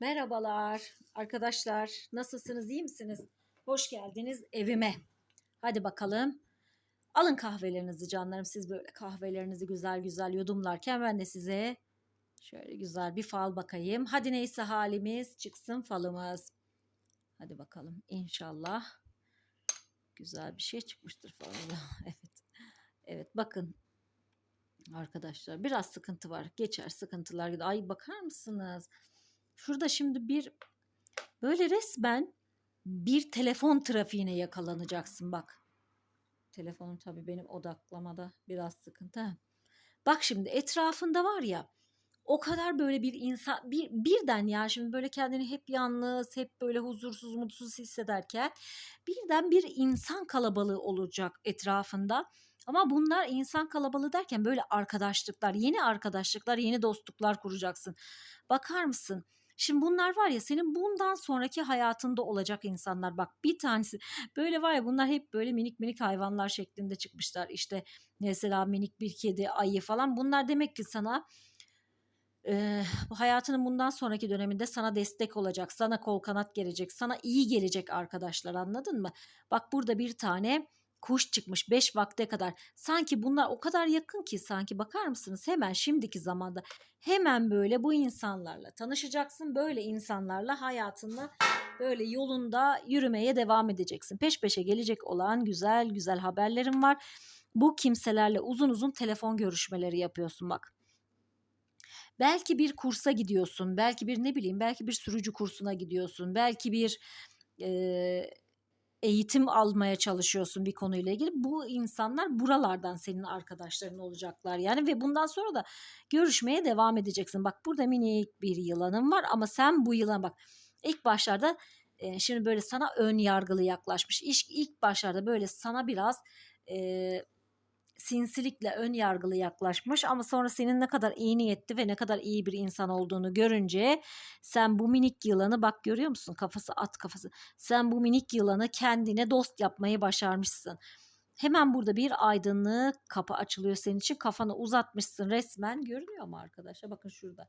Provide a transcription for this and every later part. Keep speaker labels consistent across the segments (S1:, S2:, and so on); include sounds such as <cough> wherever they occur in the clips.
S1: Merhabalar arkadaşlar. Nasılsınız? iyi misiniz? Hoş geldiniz evime. Hadi bakalım. Alın kahvelerinizi canlarım. Siz böyle kahvelerinizi güzel güzel yudumlarken ben de size şöyle güzel bir fal bakayım. Hadi neyse halimiz çıksın falımız. Hadi bakalım inşallah. Güzel bir şey çıkmıştır falımda. <laughs> evet. Evet bakın arkadaşlar biraz sıkıntı var. Geçer sıkıntılar. Ay bakar mısınız? Şurada şimdi bir böyle resmen bir telefon trafiğine yakalanacaksın bak. Telefonum tabii benim odaklamada biraz sıkıntı. ha. Bak şimdi etrafında var ya o kadar böyle bir insan bir birden ya şimdi böyle kendini hep yalnız, hep böyle huzursuz, mutsuz hissederken birden bir insan kalabalığı olacak etrafında. Ama bunlar insan kalabalığı derken böyle arkadaşlıklar, yeni arkadaşlıklar, yeni dostluklar kuracaksın. Bakar mısın? Şimdi bunlar var ya senin bundan sonraki hayatında olacak insanlar. Bak bir tanesi böyle var ya bunlar hep böyle minik minik hayvanlar şeklinde çıkmışlar. İşte mesela minik bir kedi, ayı falan. Bunlar demek ki sana e, hayatının bundan sonraki döneminde sana destek olacak, sana kol kanat gelecek, sana iyi gelecek arkadaşlar anladın mı? Bak burada bir tane kuş çıkmış 5 vakte kadar. Sanki bunlar o kadar yakın ki sanki bakar mısınız hemen şimdiki zamanda hemen böyle bu insanlarla tanışacaksın. Böyle insanlarla hayatında böyle yolunda yürümeye devam edeceksin. Peş peşe gelecek olan güzel güzel haberlerim var. Bu kimselerle uzun uzun telefon görüşmeleri yapıyorsun bak. Belki bir kursa gidiyorsun, belki bir ne bileyim, belki bir sürücü kursuna gidiyorsun, belki bir e, eğitim almaya çalışıyorsun bir konuyla ilgili. Bu insanlar buralardan senin arkadaşların olacaklar yani ve bundan sonra da görüşmeye devam edeceksin. Bak burada minik bir yılanın var ama sen bu yılan bak ilk başlarda e, şimdi böyle sana ön yargılı yaklaşmış. İlk, ilk başlarda böyle sana biraz e, sinsilikle ön yargılı yaklaşmış ama sonra senin ne kadar iyi niyetli ve ne kadar iyi bir insan olduğunu görünce sen bu minik yılanı bak görüyor musun kafası at kafası sen bu minik yılanı kendine dost yapmayı başarmışsın. Hemen burada bir aydınlık kapı açılıyor senin için kafanı uzatmışsın resmen görünüyor mu arkadaşlar bakın şurada.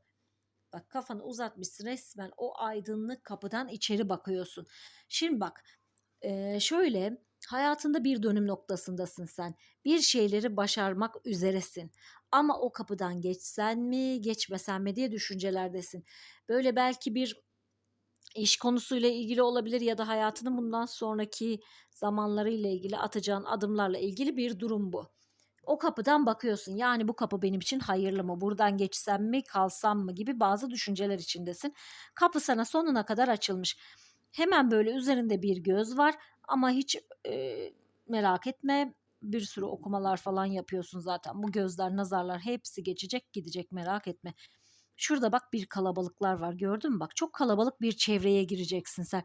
S1: Bak kafanı uzatmışsın resmen o aydınlık kapıdan içeri bakıyorsun. Şimdi bak şöyle hayatında bir dönüm noktasındasın sen. Bir şeyleri başarmak üzeresin. Ama o kapıdan geçsen mi, geçmesen mi diye düşüncelerdesin. Böyle belki bir iş konusuyla ilgili olabilir ya da hayatının bundan sonraki zamanlarıyla ilgili atacağın adımlarla ilgili bir durum bu. O kapıdan bakıyorsun. Yani bu kapı benim için hayırlı mı? Buradan geçsem mi, kalsam mı gibi bazı düşünceler içindesin. Kapı sana sonuna kadar açılmış. Hemen böyle üzerinde bir göz var ama hiç e, merak etme bir sürü okumalar falan yapıyorsun zaten. Bu gözler, nazarlar hepsi geçecek, gidecek merak etme. Şurada bak bir kalabalıklar var gördün mü? Bak çok kalabalık bir çevreye gireceksin sen.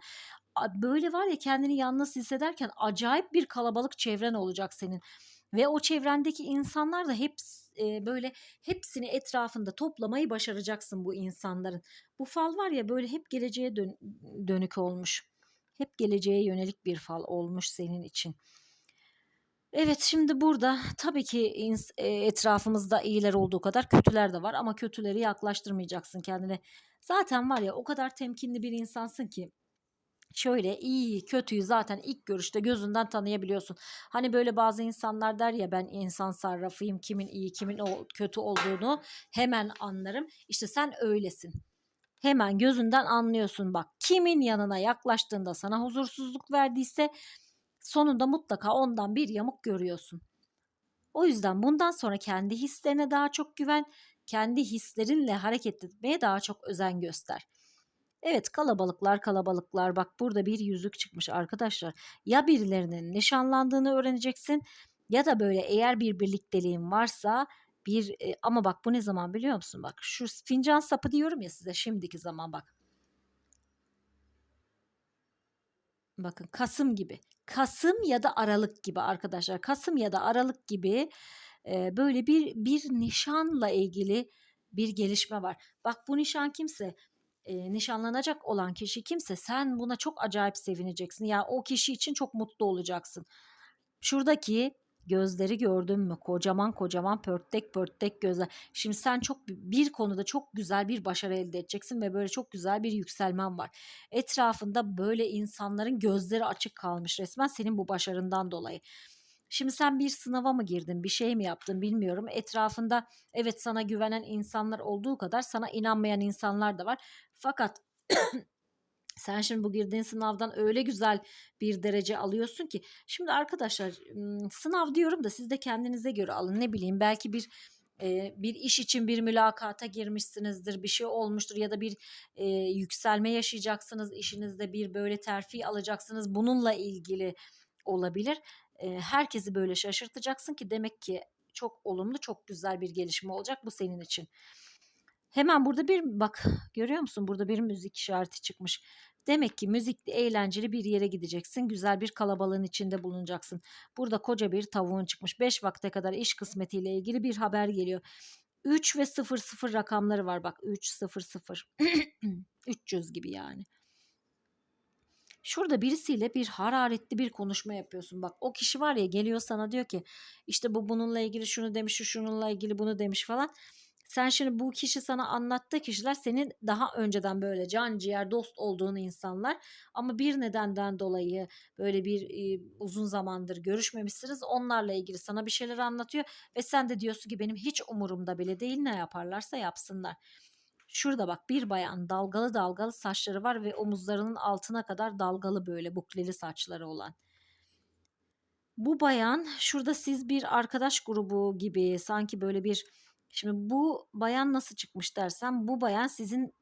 S1: Böyle var ya kendini yalnız hissederken acayip bir kalabalık çevren olacak senin. Ve o çevrendeki insanlar da hep e, böyle hepsini etrafında toplamayı başaracaksın bu insanların. Bu fal var ya böyle hep geleceğe dön- dönük olmuş. Hep geleceğe yönelik bir fal olmuş senin için. Evet şimdi burada tabii ki etrafımızda iyiler olduğu kadar kötüler de var ama kötüleri yaklaştırmayacaksın kendine. Zaten var ya o kadar temkinli bir insansın ki şöyle iyi kötüyü zaten ilk görüşte gözünden tanıyabiliyorsun. Hani böyle bazı insanlar der ya ben insan sarrafıyım kimin iyi kimin o- kötü olduğunu hemen anlarım. İşte sen öylesin. Hemen gözünden anlıyorsun bak kimin yanına yaklaştığında sana huzursuzluk verdiyse sonunda mutlaka ondan bir yamuk görüyorsun. O yüzden bundan sonra kendi hislerine daha çok güven, kendi hislerinle hareket etmeye daha çok özen göster. Evet kalabalıklar kalabalıklar bak burada bir yüzük çıkmış arkadaşlar. Ya birilerinin nişanlandığını öğreneceksin ya da böyle eğer bir birlikteliğin varsa bir e, ama bak bu ne zaman biliyor musun bak şu fincan sapı diyorum ya size şimdiki zaman bak. Bakın Kasım gibi. Kasım ya da Aralık gibi arkadaşlar. Kasım ya da Aralık gibi e, böyle bir bir nişanla ilgili bir gelişme var. Bak bu nişan kimse e, nişanlanacak olan kişi kimse sen buna çok acayip sevineceksin. Ya o kişi için çok mutlu olacaksın. Şuradaki Gözleri gördün mü? Kocaman kocaman pörtlek pörtlek gözler. Şimdi sen çok bir konuda çok güzel bir başarı elde edeceksin ve böyle çok güzel bir yükselmen var. Etrafında böyle insanların gözleri açık kalmış resmen senin bu başarından dolayı. Şimdi sen bir sınava mı girdin, bir şey mi yaptın bilmiyorum. Etrafında evet sana güvenen insanlar olduğu kadar sana inanmayan insanlar da var. Fakat <clears throat> sen şimdi bu girdiğin sınavdan öyle güzel bir derece alıyorsun ki. Şimdi arkadaşlar sınav diyorum da siz de kendinize göre alın. Ne bileyim belki bir bir iş için bir mülakata girmişsinizdir, bir şey olmuştur ya da bir e, yükselme yaşayacaksınız işinizde bir böyle terfi alacaksınız. Bununla ilgili olabilir. Herkesi böyle şaşırtacaksın ki demek ki çok olumlu, çok güzel bir gelişme olacak bu senin için. Hemen burada bir bak görüyor musun? Burada bir müzik işareti çıkmış. Demek ki müzikli, eğlenceli bir yere gideceksin. Güzel bir kalabalığın içinde bulunacaksın. Burada koca bir tavuğun çıkmış. 5 vakte kadar iş kısmetiyle ilgili bir haber geliyor. 3 ve 00 rakamları var bak. 3 0 0. 300 gibi yani. Şurada birisiyle bir hararetli bir konuşma yapıyorsun. Bak o kişi var ya geliyor sana diyor ki işte bu bununla ilgili şunu demiş, şu şununla ilgili bunu demiş falan. Sen şimdi bu kişi sana anlattığı kişiler senin daha önceden böyle can ciğer dost olduğun insanlar ama bir nedenden dolayı böyle bir e, uzun zamandır görüşmemişsiniz. Onlarla ilgili sana bir şeyler anlatıyor ve sen de diyorsun ki benim hiç umurumda bile değil ne yaparlarsa yapsınlar. Şurada bak bir bayan dalgalı dalgalı saçları var ve omuzlarının altına kadar dalgalı böyle bukleli saçları olan. Bu bayan şurada siz bir arkadaş grubu gibi sanki böyle bir Şimdi bu bayan nasıl çıkmış dersem bu bayan sizin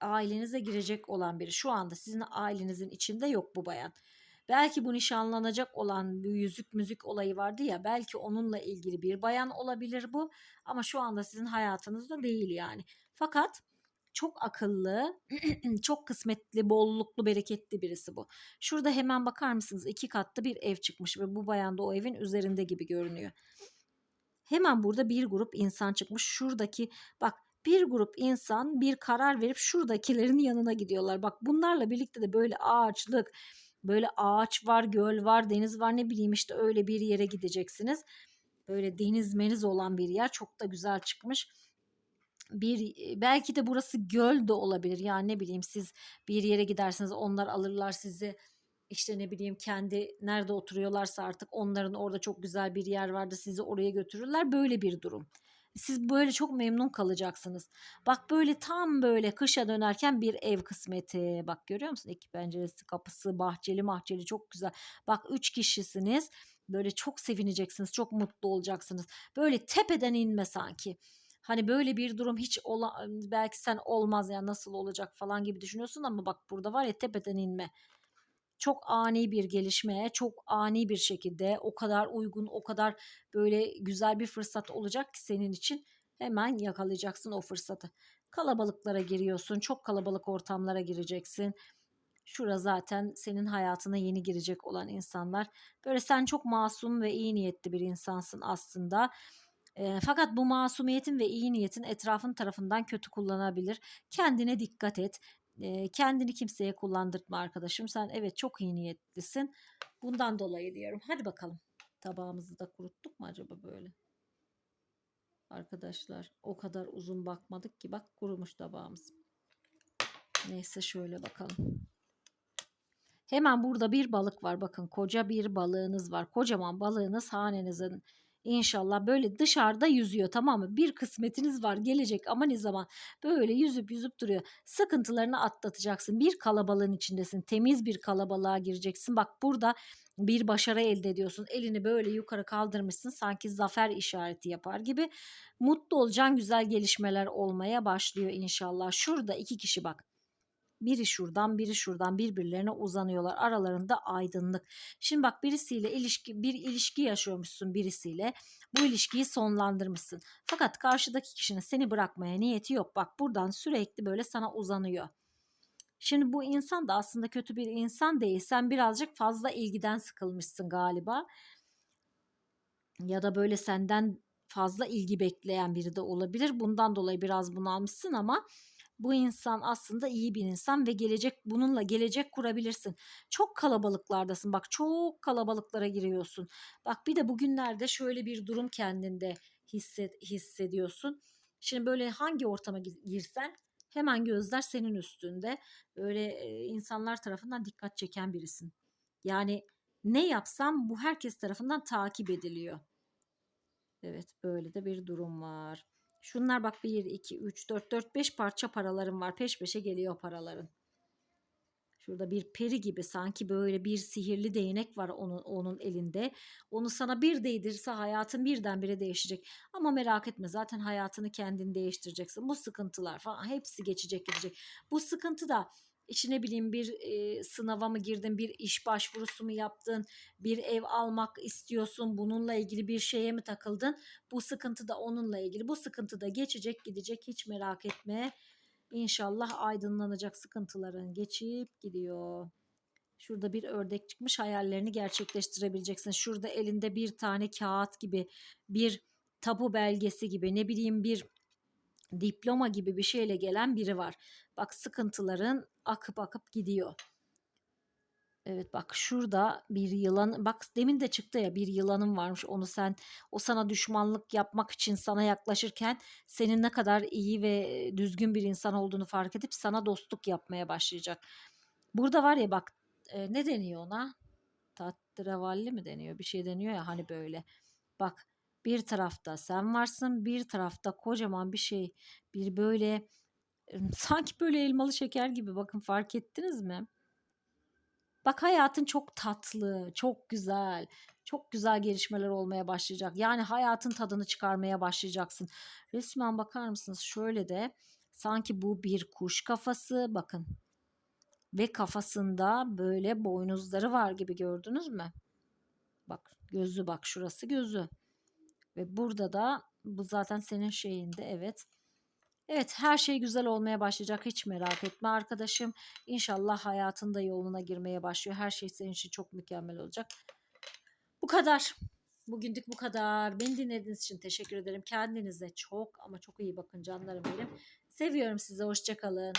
S1: ailenize girecek olan biri. Şu anda sizin ailenizin içinde yok bu bayan. Belki bu nişanlanacak olan bir yüzük müzik olayı vardı ya belki onunla ilgili bir bayan olabilir bu ama şu anda sizin hayatınızda değil yani. Fakat çok akıllı, <clears throat> çok kısmetli, bolluklu, bereketli birisi bu. Şurada hemen bakar mısınız? iki katlı bir ev çıkmış ve bu bayan da o evin üzerinde gibi görünüyor. Hemen burada bir grup insan çıkmış. Şuradaki bak bir grup insan bir karar verip şuradakilerin yanına gidiyorlar. Bak bunlarla birlikte de böyle ağaçlık, böyle ağaç var, göl var, deniz var ne bileyim işte öyle bir yere gideceksiniz. Böyle deniz meniz olan bir yer çok da güzel çıkmış. Bir belki de burası göl de olabilir. Yani ne bileyim siz bir yere gidersiniz onlar alırlar sizi işte ne bileyim kendi nerede oturuyorlarsa artık onların orada çok güzel bir yer vardı sizi oraya götürürler böyle bir durum. Siz böyle çok memnun kalacaksınız. Bak böyle tam böyle kışa dönerken bir ev kısmeti. Bak görüyor musun? İki penceresi, kapısı, bahçeli mahçeli çok güzel. Bak üç kişisiniz. Böyle çok sevineceksiniz. Çok mutlu olacaksınız. Böyle tepeden inme sanki. Hani böyle bir durum hiç ola, belki sen olmaz ya nasıl olacak falan gibi düşünüyorsun ama bak burada var ya tepeden inme çok ani bir gelişmeye çok ani bir şekilde o kadar uygun o kadar böyle güzel bir fırsat olacak ki senin için hemen yakalayacaksın o fırsatı. Kalabalıklara giriyorsun çok kalabalık ortamlara gireceksin. Şura zaten senin hayatına yeni girecek olan insanlar. Böyle sen çok masum ve iyi niyetli bir insansın aslında. E, fakat bu masumiyetin ve iyi niyetin etrafın tarafından kötü kullanabilir. Kendine dikkat et e, kendini kimseye kullandırtma arkadaşım. Sen evet çok iyi niyetlisin. Bundan dolayı diyorum. Hadi bakalım. Tabağımızı da kuruttuk mu acaba böyle? Arkadaşlar o kadar uzun bakmadık ki bak kurumuş tabağımız. Neyse şöyle bakalım. Hemen burada bir balık var. Bakın koca bir balığınız var. Kocaman balığınız hanenizin İnşallah böyle dışarıda yüzüyor tamam mı? Bir kısmetiniz var gelecek ama ne zaman? Böyle yüzüp yüzüp duruyor. Sıkıntılarını atlatacaksın. Bir kalabalığın içindesin. Temiz bir kalabalığa gireceksin. Bak burada bir başarı elde ediyorsun. Elini böyle yukarı kaldırmışsın sanki zafer işareti yapar gibi. Mutlu olacaksın güzel gelişmeler olmaya başlıyor inşallah. Şurada iki kişi bak. Biri şuradan biri şuradan birbirlerine uzanıyorlar. Aralarında aydınlık. Şimdi bak birisiyle ilişki bir ilişki yaşıyormuşsun birisiyle. Bu ilişkiyi sonlandırmışsın. Fakat karşıdaki kişinin seni bırakmaya niyeti yok. Bak buradan sürekli böyle sana uzanıyor. Şimdi bu insan da aslında kötü bir insan değil. Sen birazcık fazla ilgiden sıkılmışsın galiba. Ya da böyle senden fazla ilgi bekleyen biri de olabilir. Bundan dolayı biraz bunalmışsın ama bu insan aslında iyi bir insan ve gelecek bununla gelecek kurabilirsin. Çok kalabalıklardasın. Bak çok kalabalıklara giriyorsun. Bak bir de bugünlerde şöyle bir durum kendinde hisset, hissediyorsun. Şimdi böyle hangi ortama gi- girsen hemen gözler senin üstünde. Böyle e, insanlar tarafından dikkat çeken birisin. Yani ne yapsam bu herkes tarafından takip ediliyor. Evet böyle de bir durum var. Şunlar bak 1, 2, 3, 4, 4, 5 parça paralarım var. Peş peşe geliyor paraların. Şurada bir peri gibi sanki böyle bir sihirli değnek var onun, onun elinde. Onu sana bir değdirse hayatın birdenbire değişecek. Ama merak etme zaten hayatını kendin değiştireceksin. Bu sıkıntılar falan hepsi geçecek gidecek. Bu sıkıntı da içine bileyim bir e, sınava mı girdin, bir iş başvurusu mu yaptın, bir ev almak istiyorsun, bununla ilgili bir şeye mi takıldın? Bu sıkıntı da onunla ilgili. Bu sıkıntı da geçecek gidecek hiç merak etme. İnşallah aydınlanacak sıkıntıların geçip gidiyor. Şurada bir ördek çıkmış hayallerini gerçekleştirebileceksin. Şurada elinde bir tane kağıt gibi bir tapu belgesi gibi ne bileyim bir diploma gibi bir şeyle gelen biri var. Bak sıkıntıların akıp akıp gidiyor. Evet bak şurada bir yılan bak demin de çıktı ya bir yılanın varmış onu sen o sana düşmanlık yapmak için sana yaklaşırken senin ne kadar iyi ve düzgün bir insan olduğunu fark edip sana dostluk yapmaya başlayacak. Burada var ya bak e, ne deniyor ona? Tahterevalli mi deniyor? Bir şey deniyor ya hani böyle. Bak bir tarafta sen varsın bir tarafta kocaman bir şey bir böyle sanki böyle elmalı şeker gibi bakın fark ettiniz mi? Bak hayatın çok tatlı, çok güzel, çok güzel gelişmeler olmaya başlayacak. Yani hayatın tadını çıkarmaya başlayacaksın. Resmen bakar mısınız? Şöyle de sanki bu bir kuş kafası bakın. Ve kafasında böyle boynuzları var gibi gördünüz mü? Bak gözü bak şurası gözü. Ve burada da bu zaten senin şeyinde evet. Evet her şey güzel olmaya başlayacak hiç merak etme arkadaşım. İnşallah hayatında yoluna girmeye başlıyor. Her şey senin için çok mükemmel olacak. Bu kadar. Bugünlük bu kadar. Beni dinlediğiniz için teşekkür ederim. Kendinize çok ama çok iyi bakın canlarım benim. Seviyorum sizi. Hoşçakalın.